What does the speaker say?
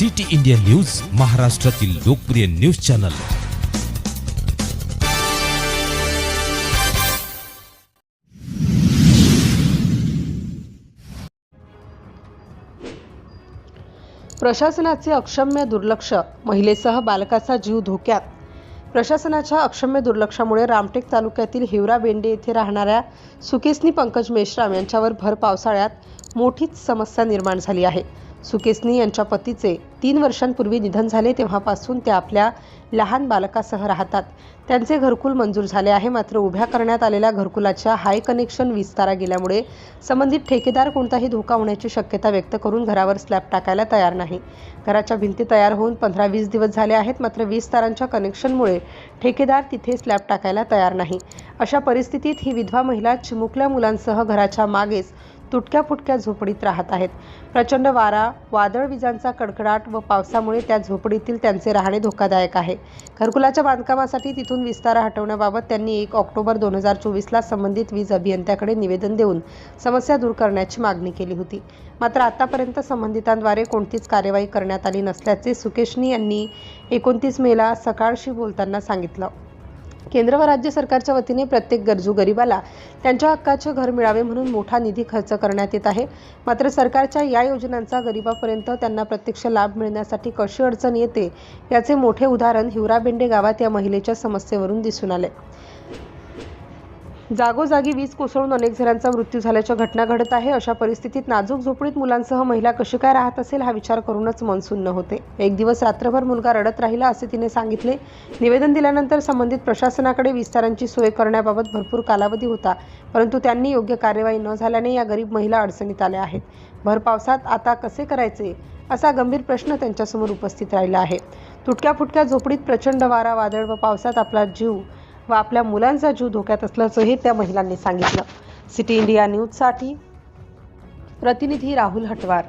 City India news महाराष्ट्रातील लोकप्रिय news channel. प्रशासनाचे अक्षम्य दुर्लक्ष महिलेसह बालकाचा जीव धोक्यात. प्रशासनाच्या अक्षम्य दुर्लक्षामुळे रामटेक तालुक्यातील हिवरा बेंडे येथे राहणाऱ्या सुकेसनी पंकज मेश्राम यांच्यावर भर पावसाळ्यात मोठीच समस्या निर्माण झाली आहे. सुकेसनी यांच्या पतीचे तीन वर्षांपूर्वी निधन झाले तेव्हापासून ते आपल्या लहान बालकासह राहतात. त्यांचे घरकुल मंजूर झाले आहे मात्र उभ्या करण्यात आलेल्या घरकुलाच्या हाय कनेक्शन विस्तारा गेल्यामुळे संबंधित ठेकेदार कोणताही धोका होण्याची शक्यता व्यक्त करून घरावर स्लॅब टाकायला तयार नाही. घराच्या भिंती तयार होऊन पंधरा वीस दिवस झाले आहेत मात्र वीस तारांच्या कनेक्शनमुळे ठेकेदार तिथे स्लॅब टाकायला तयार नाही. अशा परिस्थितीत ही विधवा महिला चिमुकल्या मुलांसह घराच्या मागेच तुटक्या फुटक्या झोपडीत राहत आहेत. प्रचंड वारा वादळ विजांचा कडकडाट व पावसामुळे त्या झोपडीतील त्यांचे राहणे धोकादायक आहे. घरकुलाच्या बांधकामासाठी तिथून विस्तारा हटवण्याबाबत त्यांनी एक ऑक्टोबर दोन हजार चोवीसला संबंधित वीज अभियंत्याकडे निवेदन देऊन समस्या दूर करण्याची मागणी केली होती. मात्र आतापर्यंत संबंधितांद्वारे कोणतीच कार्यवाही करण्यात आली नसल्याचे सुकेशनी यांनी एकोणतीस मेला सकाळशी बोलताना सांगितलं. केंद्र व राज्य सरकारच्या वतीने प्रत्येक गरजू गरिबाला त्यांच्या हक्काचे घर मिळावे म्हणून मोठा निधी खर्च करण्यात येत आहे. मात्र सरकारच्या या योजनांचा गरिबापर्यंत त्यांना प्रत्यक्ष लाभ मिळण्यासाठी कशी अडचण येते याचे मोठे उदाहरण हिवराबेंडे गावात या महिलेच्या समस्येवरून दिसून आले. जागोजागी वीज कोसळून अनेक जणांचा मृत्यू झाल्याच्या घटना घडत आहे. अशा परिस्थितीत नाजूक झोपडीत मुलांसह महिला कशी काय राहत असेल हा विचार करूनच मनसून न होते. एक दिवस रात्रभर मुलगा रडत राहिला असे तिने सांगितले. निवेदन दिल्यानंतर संबंधित प्रशासनाकडे विस्तारांची सोय करण्याबाबत भरपूर कालावधी होता परंतु त्यांनी योग्य कार्यवाही न झाल्याने या गरीब महिला अडचणीत आल्या आहेत. भर पावसात आता कसे करायचे असा गंभीर प्रश्न त्यांच्यासमोर उपस्थित राहिला आहे. तुटक्या फुटक्या झोपडीत प्रचंड वारा वादळ व पावसात आपला जीव व आपल्या मुलांचा जीव धोक्यात असल्याचंही त्या महिलांनी सांगितलं. सिटी इंडिया न्यूजसाठी प्रतिनिधी राहुल हटवार.